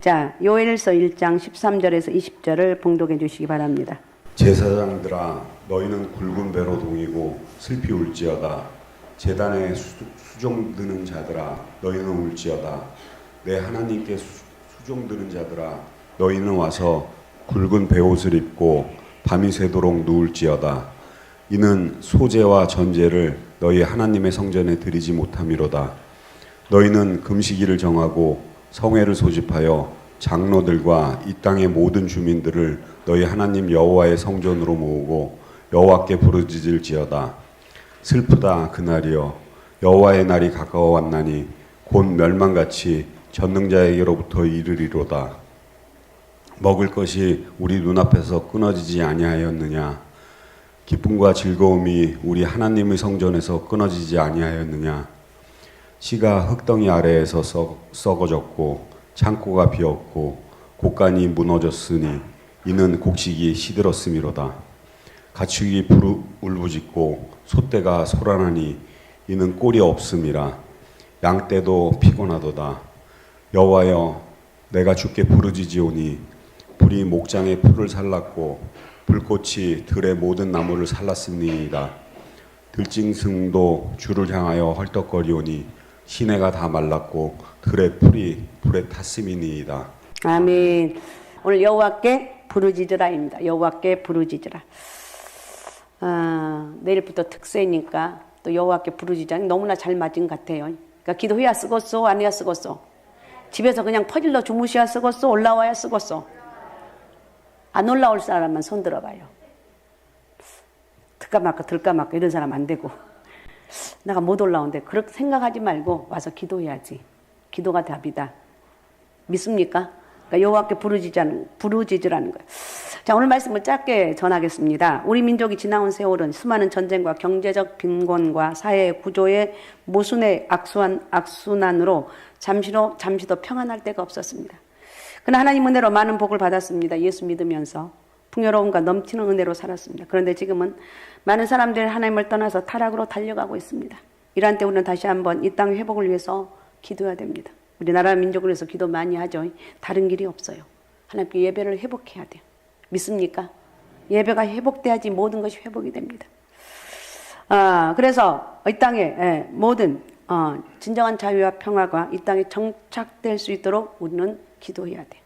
자, 요엘서 1장 13절에서 20절을 봉독해 주시기 바랍니다. 제사장들아 너희는 굵은 배로 동이고 슬피 울지어다. 제단에 수, 수종 드는 자들아 너희는 울지어다. 내 하나님께 수, 수종 드는 자들아 너희는 와서 굵은 배옷을 입고 밤이 새도록 누울지어다. 이는 소재와 전제를 너희 하나님의 성전에 드리지 못함이로다. 너희는 금식일을 정하고 성회를 소집하여 장로들과 이 땅의 모든 주민들을 너희 하나님 여호와의 성전으로 모으고 여호와께 부르짖을지어다. 슬프다 그날이여. 여호와의 날이 가까워 왔나니 곧 멸망같이 전능자에게로부터 이르리로다. 먹을 것이 우리 눈앞에서 끊어지지 아니하였느냐? 기쁨과 즐거움이 우리 하나님의 성전에서 끊어지지 아니하였느냐 씨가 흙덩이 아래에서 썩, 썩어졌고 창고가 비었고 곡간이 무너졌으니 이는 곡식이 시들었음이로다. 가축이 부르 울부짖고 소떼가 소란하니 이는 꼴이 없음이라. 양떼도 피곤하도다. 여호와여 내가 주께 부르짖으오니 불이 목장의 풀을 살랐고 불꽃이 들의 모든 나무를 살랐음이니이다. 들짐승도 주를 향하여 헐떡거리오니 시내가 다 말랐고 들의 풀이 불에 탔음이니이다. 아멘. 오늘 여호와께 부르짖으라입니다. 여호와께 부르짖으라. 아, 내일부터 특세니까 또 여호와께 부르짖자니 너무나 잘 맞은 것 같아요. 그러니까 기도해야 쓰겠어, 안 해야 쓰겠어. 집에서 그냥 퍼질러 주무셔야 쓰겠어, 올라와야 쓰겠어. 안 올라올 사람만 손 들어봐요. 들까 말까 들까 말까 이런 사람 안 되고 내가 못 올라오는데 그렇게 생각하지 말고 와서 기도해야지. 기도가 답이다. 믿습니까? 그러니까 여호와께 부르짖자는 부르짖으라는 거예요. 자 오늘 말씀을 짧게 전하겠습니다. 우리 민족이 지나온 세월은 수많은 전쟁과 경제적 빈곤과 사회 구조의 모순의 악순환, 악순환으로 잠시로 잠시도 평안할 데가 없었습니다. 그러나 하나님 은혜로 많은 복을 받았습니다. 예수 믿으면서 풍요로움과 넘치는 은혜로 살았습니다. 그런데 지금은 많은 사람들이 하나님을 떠나서 타락으로 달려가고 있습니다. 이러한 때 우리는 다시 한번 이땅 회복을 위해서 기도해야 됩니다. 우리나라 민족을 위해서 기도 많이 하죠. 다른 길이 없어요. 하나님께 예배를 회복해야 돼요. 믿습니까? 예배가 회복돼야지 모든 것이 회복이 됩니다. 아, 그래서 이 땅에 예, 모든 어, 진정한 자유와 평화가 이 땅에 정착될 수 있도록 우리는 기도해야 돼요.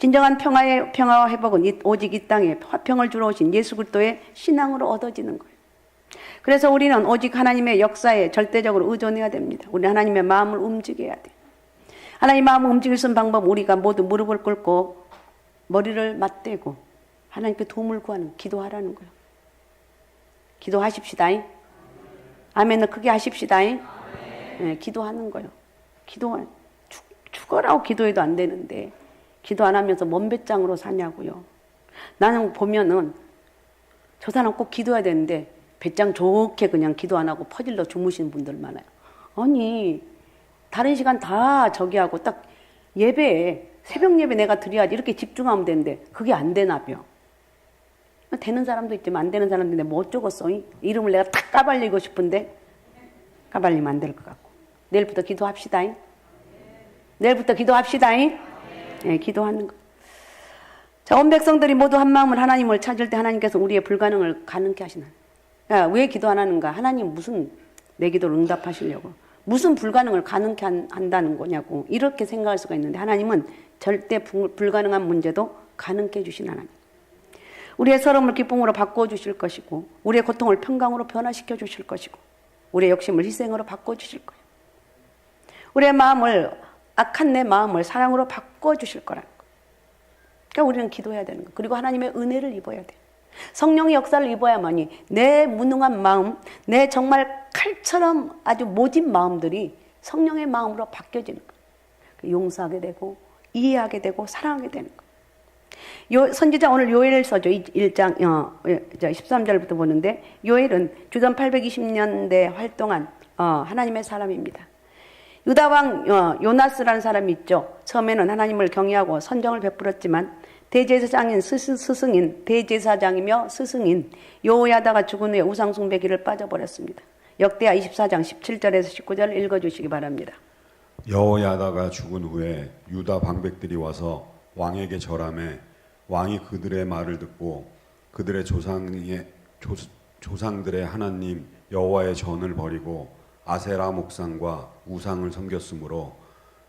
진정한 평화의 평화와 회복은 이- 오직 이 땅에 화평을 주러 오신 예수 그리스도의 신앙으로 얻어지는 거예요. 그래서 우리는 오직 하나님의 역사에 절대적으로 의존해야 됩니다. 우리 하나님의 마음을 움직여야 돼요. 하나님 마음을 움직일 수 있는 방법 우리가 모두 무릎을 꿇고 머리를 맞대고 하나님께 도움을 구하는 기도하라는 거예요. 기도하십시다. 아멘을 크게 하십시다. 네, 기도하는 거예요. 기도 죽, 죽어라고 기도해도 안 되는데 기도 안 하면서 먼 배짱으로 사냐고요. 나는 보면은 저 사람 꼭 기도해야 되는데 배짱 좋게 그냥 기도 안 하고 퍼질러 주무시는 분들 많아요. 아니 다른 시간 다 저기 하고 딱 예배에 새벽 예배 내가 드려야지 이렇게 집중하면 되는데 그게 안 되나벼. 되는 사람도 있지만 안 되는 사람도 있는데 뭐 어쩌겠어. 이? 이름을 내가 딱 까발리고 싶은데 까발리면 안 될 것 같고. 내일부터 기도합시다. 잉? 내일부터 기도합시다. 잉? 네, 기도하는 거. 자, 온 백성들이 모두 한 마음을 하나님을 찾을 때 하나님께서 우리의 불가능을 가능케 하시는. 야, 왜 기도 안 하는가? 하나님 무슨 내 기도를 응답하시려고. 무슨 불가능을 가능케 한, 한다는 거냐고. 이렇게 생각할 수가 있는데 하나님은 절대 불, 불가능한 문제도 가능케 해주신 하나님. 우리의 서름을 기쁨으로 바꿔 주실 것이고, 우리의 고통을 평강으로 변화시켜 주실 것이고, 우리의 욕심을 희생으로 바꿔 주실 거예요. 우리의 마음을 악한 내 마음을 사랑으로 바꿔 주실 거라는 거. 그러니까 우리는 기도해야 되는 거. 그리고 하나님의 은혜를 입어야 돼. 성령의 역사를 입어야만이 내 무능한 마음, 내 정말 칼처럼 아주 모진 마음들이 성령의 마음으로 바뀌어지는 거. 용서하게 되고 이해하게 되고 사랑하게 되는 거. 요 선지자 오늘 요엘서죠. 1장 어, 13절부터 보는데 요엘은 주전 820년대 활동한 어, 하나님의 사람입니다. 유다 왕 어, 요나스라는 사람이 있죠. 처음에는 하나님을 경외하고 선정을 베풀었지만 대제사장인 스스, 스승인 대제사장이며 스승인 요야다가 죽은 후에 우상 숭배 길을 빠져버렸습니다. 역대하 24장 17절에서 19절 읽어주시기 바랍니다. 여호야다가 죽은 후에 유다 방백들이 와서 왕에게 절함해 왕이 그들의 말을 듣고 그들의 조상의 조, 조상들의 하나님 여호와의 전을 버리고 아세라 목상과 우상을 섬겼으므로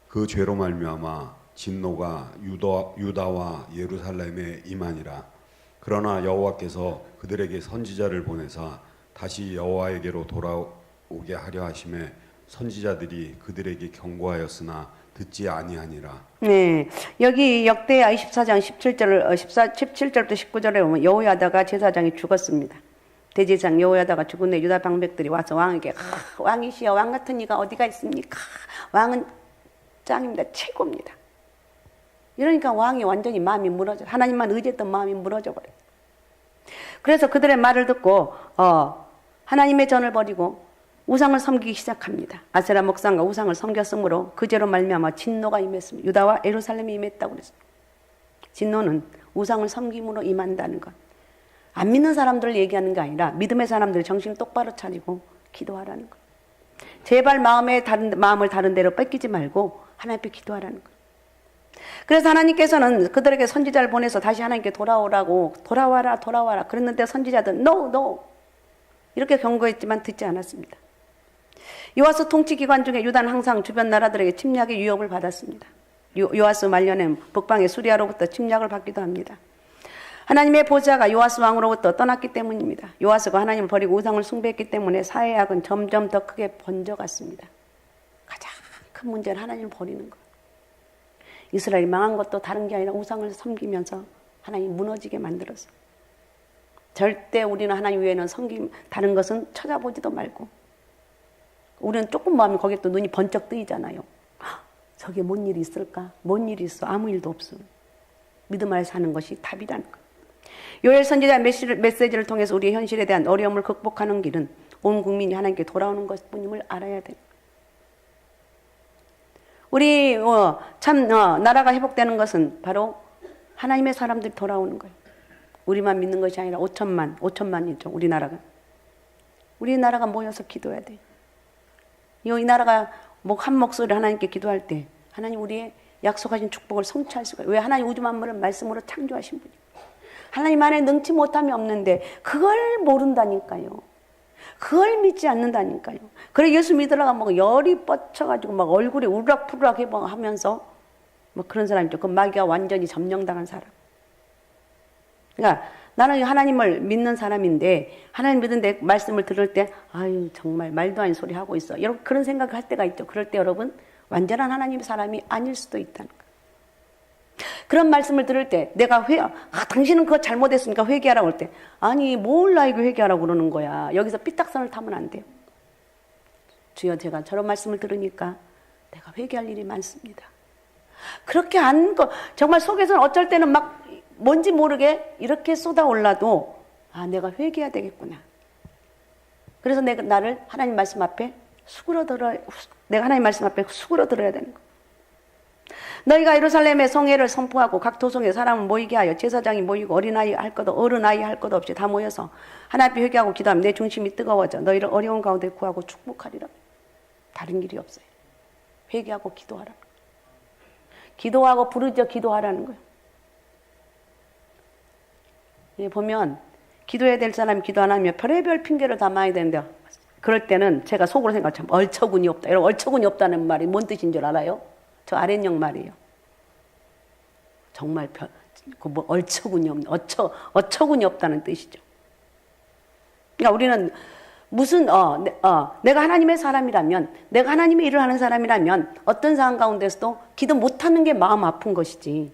그 죄로 말미암아 진노가 유다, 유다 와 예루살렘에 임하니라 그러나 여호와께서 그들에게 선지자를 보내사 다시 여호와에게로 돌아오게 하려 하심에 선지자들이 그들에게 경고하였으나 듣지 아니하니라 네. 여기 역대하 24장 17절, 14, 17절부터 19절에 보면 여호야다가 제사장이 죽었습니다. 대제사장 여호야다가 죽은 후에 유다 방백들이 와서 왕에게 아, 왕이시여 왕 같은 이가 어디가 있습니까? 왕은 짱입니다. 최고입니다. 이러니까 왕이 완전히 마음이 무너져. 하나님만 의지했던 마음이 무너져 버려요. 그래서 그들의 말을 듣고 어, 하나님의 전을 버리고 우상을 섬기기 시작합니다. 아세라 목상과 우상을 섬겼으므로 그제로 말미암아 진노가 임했습니다. 유다와 예루살렘이 임했다고 그랬습니다. 진노는 우상을 섬김으로 임한다는 것. 안 믿는 사람들을 얘기하는 게 아니라 믿음의 사람들 정신 똑바로 차리고 기도하라는 것. 제발 마음의 다른 마음을 다른 데로 뺏기지 말고 하나님 앞에 기도하라는 것. 그래서 하나님께서는 그들에게 선지자를 보내서 다시 하나님께 돌아오라고 돌아와라 돌아와라 그랬는데 선지자들 no no 이렇게 경고했지만 듣지 않았습니다. 요아스 통치 기간 중에 유다는 항상 주변 나라들에게 침략의 위협을 받았습니다. 요, 요아스 말년에 북방의 수리아로부터 침략을 받기도 합니다. 하나님의 보좌가 요아스 왕으로부터 떠났기 때문입니다. 요아스가 하나님을 버리고 우상을 숭배했기 때문에 사회학은 점점 더 크게 번져갔습니다. 가장 큰 문제는 하나님을 버리는 것. 이스라엘이 망한 것도 다른 게 아니라 우상을 섬기면서 하나님 무너지게 만들었어. 절대 우리는 하나님 외에는 섬김 다른 것은 찾아보지도 말고 우리는 조금 마음이 거기에 또 눈이 번쩍 뜨이잖아요. 헉, 저게 뭔 일이 있을까? 뭔 일이 있어? 아무 일도 없어. 믿음 안에 사는 것이 답이라는 것. 요엘 선지자 메시지를 통해서 우리의 현실에 대한 어려움을 극복하는 길은 온 국민이 하나님께 돌아오는 것뿐임을 알아야 돼. 우리 어, 참 어, 나라가 회복되는 것은 바로 하나님의 사람들이 돌아오는 거예요. 우리만 믿는 것이 아니라 5천만, 5천만이죠. 우리나라가. 우리나라가 모여서 기도해야 돼. 이 나라가 목한 목소리 하나님께 기도할 때 하나님 우리의 약속하신 축복을 성취할 수가 왜 하나님 우주 만물을 말씀으로 창조하신 분이 하나님 안에 능치 못함이 없는데 그걸 모른다니까요. 그걸 믿지 않는다니까요. 그래 예수 믿으러가 뭐 열이 뻗쳐가지고 막 얼굴에 우락푸락 하면서 뭐 그런 사람이죠. 그 마귀가 완전히 점령당한 사람. 그러니까 나는 하나님을 믿는 사람인데 하나님 믿는 내 말씀을 들을 때 아유 정말 말도 아닌 소리 하고 있어. 여러분 그런 생각을 할 때가 있죠. 그럴 때 여러분 완전한 하나님 사람이 아닐 수도 있다는 거. 그런 말씀을 들을 때 내가 회, 아 당신은 그거 잘못했으니까 회개하라고 할 때 아니 몰라 이거 회개하라고 그러는 거야. 여기서 삐딱선을 타면 안 돼요. 주여 제가 저런 말씀을 들으니까 내가 회개할 일이 많습니다. 그렇게 안 거, 정말 속에서는 어쩔 때는 막 뭔지 모르게 이렇게 쏟아 올라도 아, 내가 회개해야 되겠구나. 그래서 내가 나를 하나님 말씀 앞에 수그러 들어 내가 하나님 말씀 앞에 수그러 들어야 되는 거. 너희가 예루살렘의 성회를 선포하고 각 도성에 사람을 모이게 하여 제사장이 모이고 어린아이 할 것도 어른아이 할 것도 없이 다 모여서 하나님 회개하고 기도하면 내 중심이 뜨거워져 너희를 어려운 가운데 구하고 축복하리라. 다른 길이 없어요. 회개하고 기도하라. 기도하고 부르짖어 기도하라는 거예요. 예, 보면 기도해야 될 사람이 기도 안 하면 별의별 핑계를 담아야 되는데 그럴 때는 제가 속으로 생각하면 얼처군이 없다. 여러분 얼처군이 없다는 말이 뭔 뜻인 줄 알아요? 저 아랫역 말이에요. 정말 별, 그뭐 얼처군이 없는 어처 어처군이 없다는 뜻이죠. 그러니까 우리는 무슨 어, 내, 어, 내가 하나님의 사람이라면 내가 하나님의 일을 하는 사람이라면 어떤 상황 가운데서도 기도 못하는 게 마음 아픈 것이지.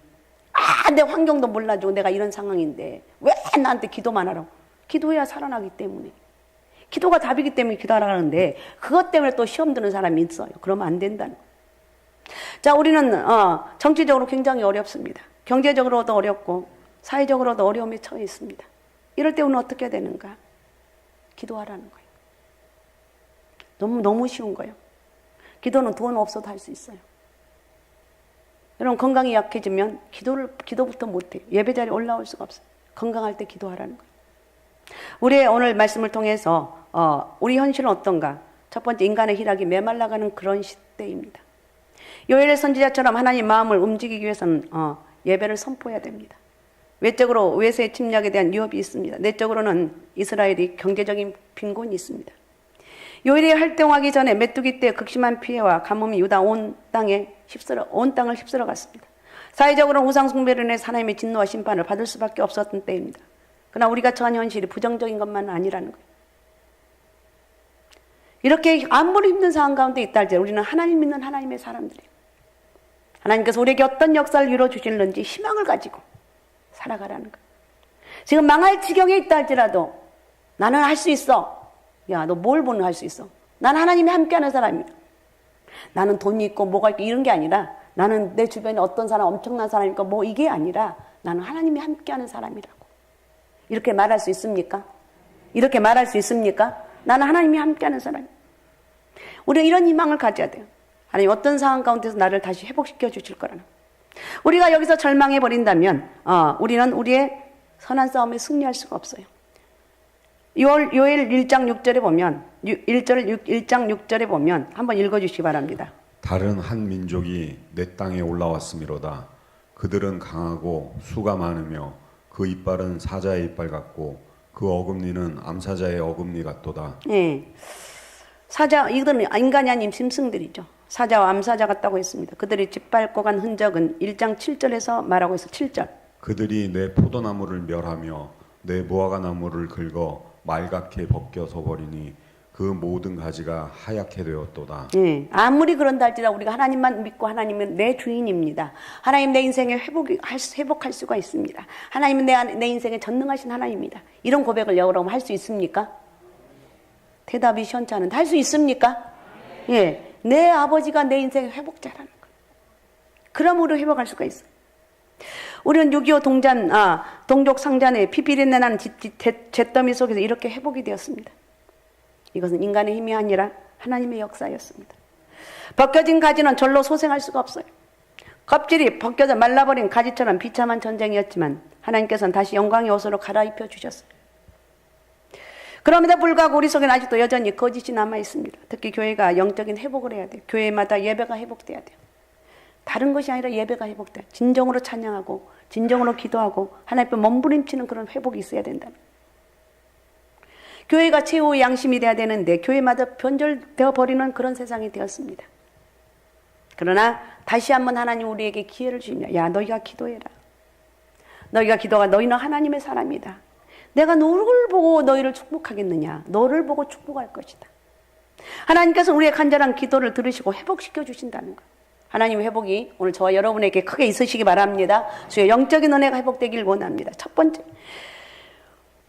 아, 내 환경도 몰라주고 내가 이런 상황인데 왜 나한테 기도만 하라고? 기도해야 살아나기 때문에. 기도가 답이기 때문에 기도하라는데 그것 때문에 또 시험 드는 사람이 있어요. 그러면 안 된다는 거예요. 자, 우리는 어, 정치적으로 굉장히 어렵습니다. 경제적으로도 어렵고 사회적으로도 어려움에 처해 있습니다. 이럴 때 우리는 어떻게 되는가? 기도하라는 거예요. 너무 너무 쉬운 거예요. 기도는 돈 없어도 할 수 있어요. 여러분 건강이 약해지면 기도를 기도부터 못해요. 예배 자리에 올라올 수가 없어요. 건강할 때 기도하라는 거예요. 우리의 오늘 말씀을 통해서 어, 우리 현실은 어떤가? 첫 번째 인간의 희락이 메말라가는 그런 시대입니다. 요엘 선지자처럼 하나님 마음을 움직이기 위해서는 어, 예배를 선포해야 됩니다. 외적으로 외세 침략에 대한 위협이 있습니다. 내적으로는 이스라엘이 경제적인 빈곤이 있습니다. 요일이 활동하기 전에 메뚜기 때 극심한 피해와 가뭄이 유다 온 땅에 휩쓸어 온 땅을 휩쓸어 갔습니다. 사회적으로 우상 숭배로 인해 하나님의 진노와 심판을 받을 수밖에 없었던 때입니다. 그러나 우리가 처한 현실이 부정적인 것만은 아니라는 거예요. 이렇게 아무리 힘든 상황 가운데 있다 할지 우리는 하나님 믿는 하나님의 사람들이에요. 하나님께서 우리에게 어떤 역사를 이루어 주실는지 희망을 가지고 살아가라는 거예요. 지금 망할 지경에 있다 할지라도 나는 할 수 있어. 야, 너 뭘 보는 할 수 있어? 난 하나님이 함께하는 사람이야. 나는 돈이 있고 뭐가 있고 이런 게 아니라 나는 내 주변에 어떤 사람 엄청난 사람이니까 뭐 이게 아니라 나는 하나님이 함께하는 사람이라고. 이렇게 말할 수 있습니까? 이렇게 말할 수 있습니까? 나는 하나님이 함께하는 사람이야. 우리가 이런 희망을 가져야 돼요. 하나님 어떤 상황 가운데서 나를 다시 회복시켜 주실 거라는. 우리가 여기서 절망해 버린다면 어, 우리는 우리의 선한 싸움에 승리할 수가 없어요. 요엘, 요엘 1장 6절에 보면 1절 1장 6절에 보면 한번 읽어 주시기 바랍니다. 다른 한 민족이 내 땅에 올라왔음이로다. 그들은 강하고 수가 많으며 그 이빨은 사자의 이빨 같고 그 어금니는 암사자의 어금니 같도다. 예. 사자 이들은 인간이 아닌 짐승들이죠. 사자와 암사자 같다고 했습니다. 그들이 짓밟고 간 흔적은 1장 7절에서 말하고 있어. 7절. 그들이 내 포도나무를 멸하며 내 무화과 나무를 긁어 말갛게 벗겨서 버리니 그 모든 가지가 하얗게 되었도다. 예. 아무리 그런다 할지라도 우리가 하나님만 믿고 하나님은 내 주인입니다. 하나님 내 인생에 회복이, 회복할 수가 있습니다. 하나님은 내, 안- 내 인생에 전능하신 하나님입니다. 이런 고백을 여러분 할 수 있습니까? 대답이 시원찮은데 할 수 있습니까? 예. 내 아버지가 내 인생의 회복자라는 거예요. 그러므로 회복할 수가 있어요. 우리는 6.25 동잔, 아, 동족 상잔의 피비린내 나는 잿더미 속에서 이렇게 회복이 되었습니다. 이것은 인간의 힘이 아니라 하나님의 역사였습니다. 벗겨진 가지는 절로 소생할 수가 없어요. 껍질이 벗겨져 말라버린 가지처럼 비참한 전쟁이었지만 하나님께서는 다시 영광의 옷으로 갈아입혀 주셨어요. 그럼에도 불구하고 우리 속에는 아직도 여전히 거짓이 남아 있습니다. 특히 교회가 영적인 회복을 해야 돼요. 교회마다 예배가 회복돼야 돼요. 다른 것이 아니라 예배가 회복돼. 진정으로 찬양하고 진정으로 기도하고 하나님 앞에 몸부림치는 그런 회복이 있어야 된다. 교회가 최후의 양심이 돼야 되는데 교회마다 변절되어 버리는 그런 세상이 되었습니다. 그러나 다시 한번 하나님 우리에게 기회를 주냐. 야, 너희가 기도해라. 너희가 기도가 너희는 하나님의 사람이다. 내가 너를 보고 너희를 축복하겠느냐? 너를 보고 축복할 것이다. 하나님께서 우리의 간절한 기도를 들으시고 회복시켜 주신다는 것. 하나님의 회복이 오늘 저와 여러분에게 크게 있으시기 바랍니다. 주의 영적인 은혜가 회복되길 원합니다. 첫 번째.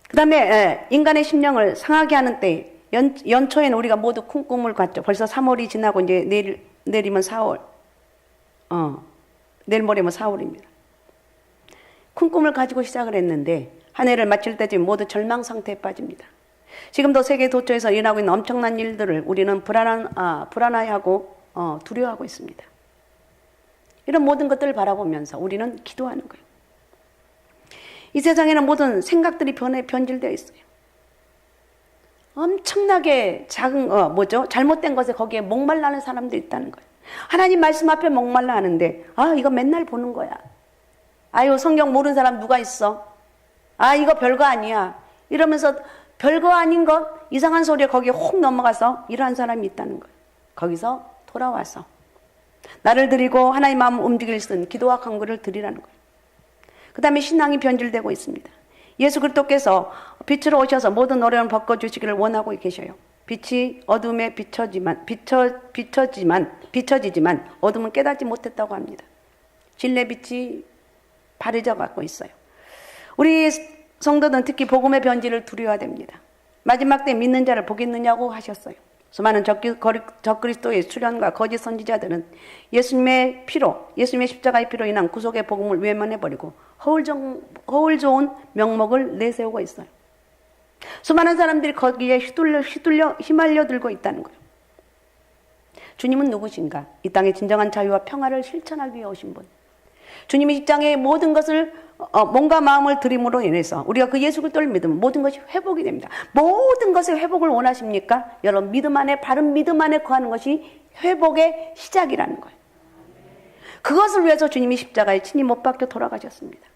그 다음에 인간의 심령을 상하게 하는 때 연, 연초에는 우리가 모두 큰 꿈을 꿨죠. 벌써 3월이 지나고 이제 내일, 내리면 4월. 어, 내일 모레면 4월입니다. 큰 꿈을 가지고 시작을 했는데 한 해를 마칠 때쯤 모두 절망 상태에 빠집니다. 지금도 세계 도처에서 일어나고 있는 엄청난 일들을 우리는 불안한, 아, 불안해하고 어, 두려워하고 있습니다. 이런 모든 것들을 바라보면서 우리는 기도하는 거예요. 이 세상에는 모든 생각들이 변해 변질되어 있어요. 엄청나게 작은 어 뭐죠? 잘못된 것에 거기에 목말라는 사람도 있다는 거예요. 하나님 말씀 앞에 목말라 하는데 아 이거 맨날 보는 거야. 아유 성경 모르는 사람 누가 있어? 아 이거 별거 아니야. 이러면서 별거 아닌 것 이상한 소리에 거기에 혹 넘어가서 이러한 사람이 있다는 거예요. 거기서 돌아와서 나를 드리고 하나님 마음 움직일 수 있는 기도와 간구를 드리라는 거예요. 그 다음에 신앙이 변질되고 있습니다. 예수 그리스도께서 빛으로 오셔서 모든 어려움을 벗겨주시기를 원하고 계셔요. 빛이 어둠에 비춰지만, 비춰, 비춰지만, 비춰지지만 어둠은 깨닫지 못했다고 합니다. 진리 빛이 바래져 갖고 있어요. 우리 성도는 특히 복음의 변질을 두려워야 됩니다. 마지막 때 믿는 자를 보겠느냐고 하셨어요. 수많은 적그리스도의 수련과 거짓 선지자들은 예수님의 피로, 예수님의 십자가의 피로 인한 구속의 복음을 외면해버리고 허울, 정, 허울 좋은 명목을 내세우고 있어요. 수많은 사람들이 거기에 휘둘려, 휘둘려, 휘말려 들고 있다는 거예요. 주님은 누구신가? 이 땅의 진정한 자유와 평화를 실천하기 위해 오신 분. 이 땅의 모든 것을 어, 몸과 마음을 드림으로 인해서 우리가 그 예수 그리스도를 믿으면 모든 것이 회복이 됩니다. 모든 것의 회복을 원하십니까? 여러분 믿음 안에 바른 믿음 안에 거하는 것이 회복의 시작이라는 거예요. 그것을 위해서 주님이 십자가에 친히 못 박혀 돌아가셨습니다.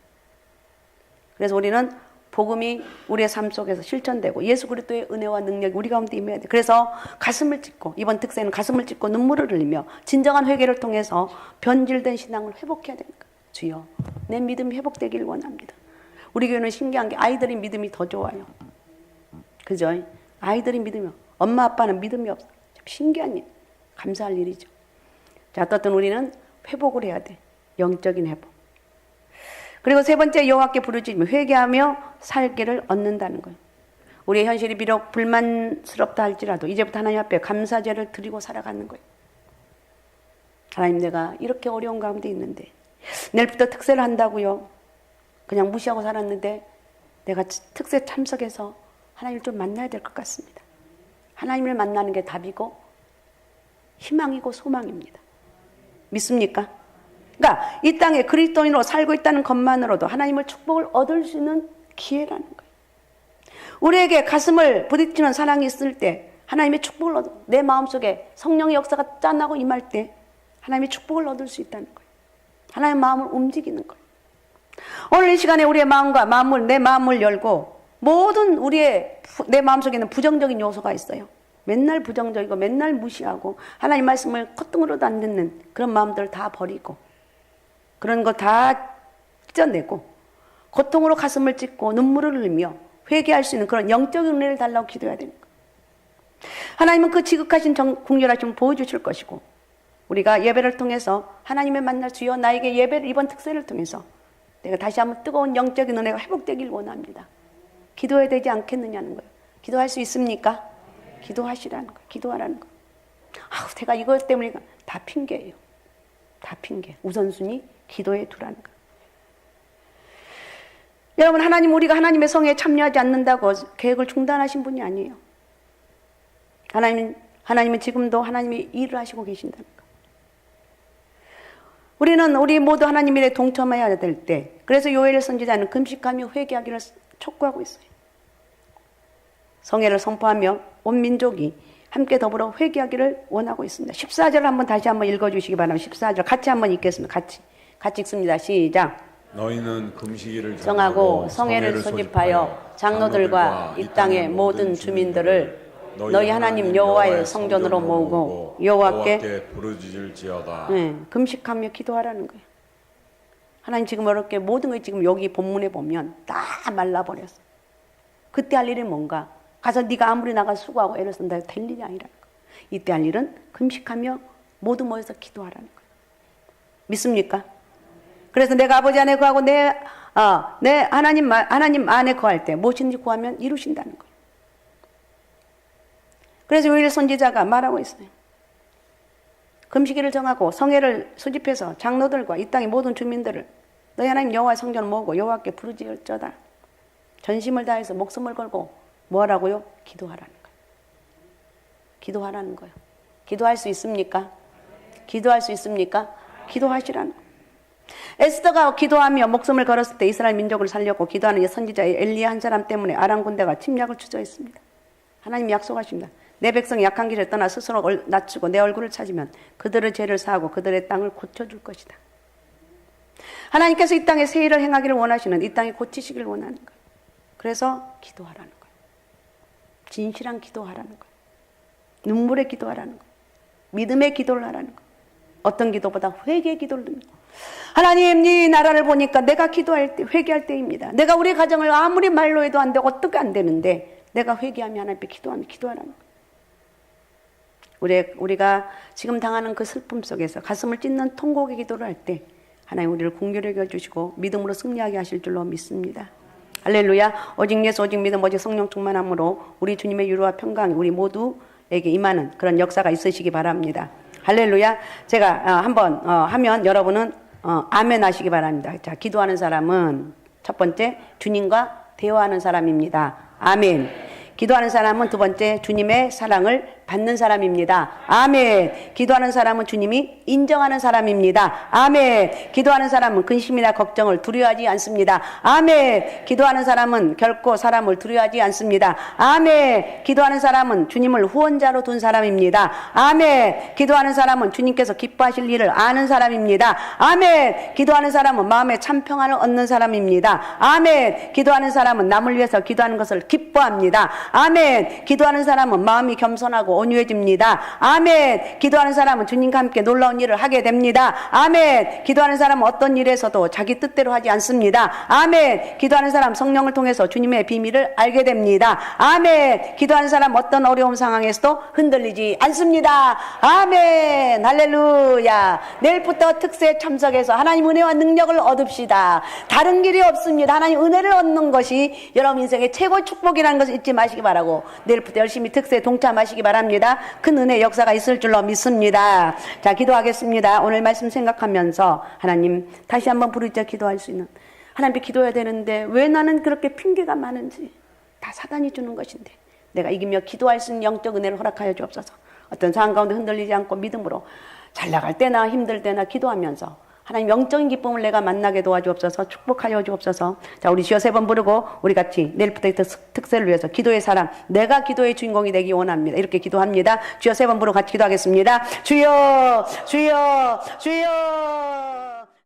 그래서 우리는 복음이 우리의 삶 속에서 실천되고 예수 그리스도의 은혜와 능력이 우리 가운데 임해야 돼. 그래서 가슴을 찢고 이번 특세는 가슴을 찢고 눈물을 흘리며 진정한 회개를 통해서 변질된 신앙을 회복해야 거예요. 주여, 내 믿음이 회복되길 원합니다. 우리 교회는 신기한 게 아이들이 믿음이 더 좋아요. 그죠? 아이들이 믿음이 엄마 아빠는 믿음이 없어. 참 신기한 일, 감사할 일이죠. 자, 어떤 우리는 회복을 해야 돼. 영적인 회복. 그리고 세 번째 여호와께 부르짖으며 회개하며 살기를 얻는다는 거예요. 우리의 현실이 비록 불만스럽다 할지라도 이제부터 하나님 앞에 감사제를 드리고 살아가는 거예요. 하나님 내가 이렇게 어려운 가운데 있는데 내일부터 특세를 한다고요. 그냥 무시하고 살았는데 내가 특세 참석해서 하나님을 좀 만나야 될 것 같습니다. 하나님을 만나는 게 답이고 희망이고 소망입니다. 믿습니까? 그러니까 이 땅에 그리스도인으로 살고 있다는 것만으로도 하나님을 축복을 얻을 수 있는 기회라는 거예요. 우리에게 가슴을 부딪히는 사랑이 있을 때 하나님의 축복을 얻어 내 마음속에 성령의 역사가 짠하고 임할 때 하나님의 축복을 얻을 수 있다는 거예요. 하나님의 마음을 움직이는 거예요. 오늘 이 시간에 우리의 마음과 마음을 내 마음을 열고 모든 우리의 부- 내 마음속에 있는 부정적인 요소가 있어요. 맨날 부정적이고 맨날 무시하고 하나님 말씀을 콧등으로도 안 듣는 그런 마음들을 다 버리고 그런 거 다 찢어내고 고통으로 가슴을 찢고 눈물을 흘리며 회개할 수 있는 그런 영적인 은혜를 달라고 기도해야 거예요. 하나님은 그 지극하신 정, 궁렬하심을 보여주실 것이고 우리가 예배를 통해서 하나님의 만날 주여 나에게 예배를 이번 특세를 통해서 내가 다시 한번 뜨거운 영적인 은혜가 회복되길 원합니다. 기도해야 되지 않겠느냐는 거예요. 기도할 수 있습니까? 기도하시라는 거예요. 기도하라는 거예요. 아우, 제가 이것 때문에 다 핑계예요. 다 핑계. 우선순위 기도해 두라는 거예요. 여러분 하나님 우리가 하나님의 성에 참여하지 않는다고 계획을 중단하신 분이 아니에요. 하나님 하나님은 지금도 하나님이 일을 하시고 계신다는 거. 우리는 우리 모두 하나님 일에 동참해야 될 때, 그래서 요엘 선지자는 금식하며 회개하기를 촉구하고 있어요. 성회를 선포하며 온 민족이 함께 더불어 회개하기를 원하고 있습니다. 14절 한번 다시 한번 읽어주시기 바랍니다. 14절 같이 한번 읽겠습니다. 같이 같이 읽습니다. 시작. 너희는 금식일을 정하고 성회를 소집하여 장로들과 이 땅의 모든 주민들을 너희 하나님 여호와의 성전으로 모으고 여호와께 부르짖을지어다. 네, 금식하며 기도하라는 거예요. 하나님 지금 어렵게 모든 걸 지금 여기 본문에 보면 다 말라버렸어. 그때 할 일이 뭔가? 가서 네가 아무리 나가 수고하고 애를 쓴다 해도 될 일이 아니라는 거예요. 이때 할 일은 금식하며 모두 모여서 기도하라는 거예요. 믿습니까? 그래서 내가 아버지 안에 거하고 내, 어, 내 하나님, 마- 하나님 안에 거할 때 무엇인지 구하면 이루신다는 거예요. 그래서 요일 선지자가 말하고 있어요. 금식일을 정하고 성회를 수집해서 장로들과 이 땅의 모든 주민들을 너희 하나님 여호와의 성전을 모으고 여호와께 부르짖을저다. 전심을 다해서 목숨을 걸고 뭐하라고요? 기도하라는 거예요. 기도하라는 거예요. 기도할 수 있습니까? 기도할 수 있습니까? 기도하시라는 거예요. 에스더가 기도하며 목숨을 걸었을 때 이스라엘 민족을 살려고 기도하는 이 선지자의 엘리야 한 사람 때문에 아람 군대가 침략을 주저했습니다. 하나님 약속하십니다. 내 백성이 약한 길을 떠나 스스로 얼- 낮추고 내 얼굴을 찾으면 그들의 죄를 사하고 그들의 땅을 고쳐줄 것이다. 하나님께서 이 땅에 새 일을 행하기를 원하시는 이 땅에 고치시기를 원하는 거예요. 그래서 기도하라는 거예요. 진실한 기도하라는 거예요. 눈물의 기도하라는 거예요. 믿음의 기도를 하라는 거예요. 어떤 기도보다 회개의 기도를 드립니다. 하나님, 네 나라를 보니까 내가 기도할 때, 회개할 때입니다. 내가 우리 가정을 아무리 말로 해도 안 되고 어떻게 안 되는데 내가 회개하며 하나님 앞에 기도하면 기도하라는 거예요. 우리, 우리가 지금 당하는 그 슬픔 속에서 가슴을 찢는 통곡의 기도를 할 때 하나님 우리를 공교롭게 여겨주시고 믿음으로 승리하게 하실 줄로 믿습니다. 할렐루야. 오직 예수, 오직 믿음, 오직 성령 충만함으로 우리 주님의 유로와 평강이 우리 모두에게 임하는 그런 역사가 있으시기 바랍니다. 할렐루야. 제가 어, 한번 어, 하면 여러분은 어, 아멘 하시기 바랍니다. 자, 기도하는 사람은 첫 번째 주님과 대화하는 사람입니다. 아멘. 기도하는 사람은 두 번째 주님의 사랑을 받 받는 사람입니다. 아멘. 기도하는 사람은 주님이 인정하는 사람입니다. 아멘. 기도하는 사람은 근심이나 걱정을 두려워하지 않습니다. 아멘. 기도하는 사람은 결코 사람을 두려워하지 않습니다. 아멘. 기도하는 사람은 주님을 후원자로 둔 사람입니다. 아멘. 기도하는 사람은 주님께서 기뻐하실 일을 아는 사람입니다. 아멘. 기도하는 사람은 마음에 참 평안을 얻는 사람입니다. 아멘. 기도하는 사람은 남을 위해서 기도하는 것을 기뻐합니다. 아멘. 기도하는 사람은 마음이 겸손하고 온유해집니다. 아멘. 기도하는 사람은 주님과 함께 놀라운 일을 하게 됩니다. 아멘. 기도하는 사람은 어떤 일에서도 자기 뜻대로 하지 않습니다. 아멘. 기도하는 사람 성령을 통해서 주님의 비밀을 알게 됩니다. 아멘. 기도하는 사람 어떤 어려움 상황에서도 흔들리지 않습니다. 아멘. 할렐루야. 내일부터 특세 참석해서 하나님 은혜와 능력을 얻읍시다. 다른 길이 없습니다. 하나님 은혜를 얻는 것이 여러분 인생의 최고 축복이라는 것을 잊지 마시기 바라고 내일부터 열심히 특세 동참하시기 바랍니다. 큰 은혜 역사가 있을 줄로 믿습니다. 자, 기도하겠습니다. 오늘 말씀 생각하면서 하나님 다시 한번 부르짖어 기도할 수 있는 하나님께 기도해야 되는데 왜 나는 그렇게 핑계가 많은지 다 사단이 주는 것인데 내가 이기며 기도할 수 있는 영적 은혜를 허락하여 주옵소서. 어떤 상황 가운데 흔들리지 않고 믿음으로 잘 나갈 때나 힘들 때나 기도하면서 하나님 영적인 기쁨을 내가 만나게 도와주옵소서 축복하여 주옵소서. 자 우리 주여 세 번 부르고 우리 같이 내일부터 특세를 위해서 기도의 사람 내가 기도의 주인공이 되기 원합니다. 이렇게 기도합니다. 주여 세 번 부르고 같이 기도하겠습니다. 주여 주여 주여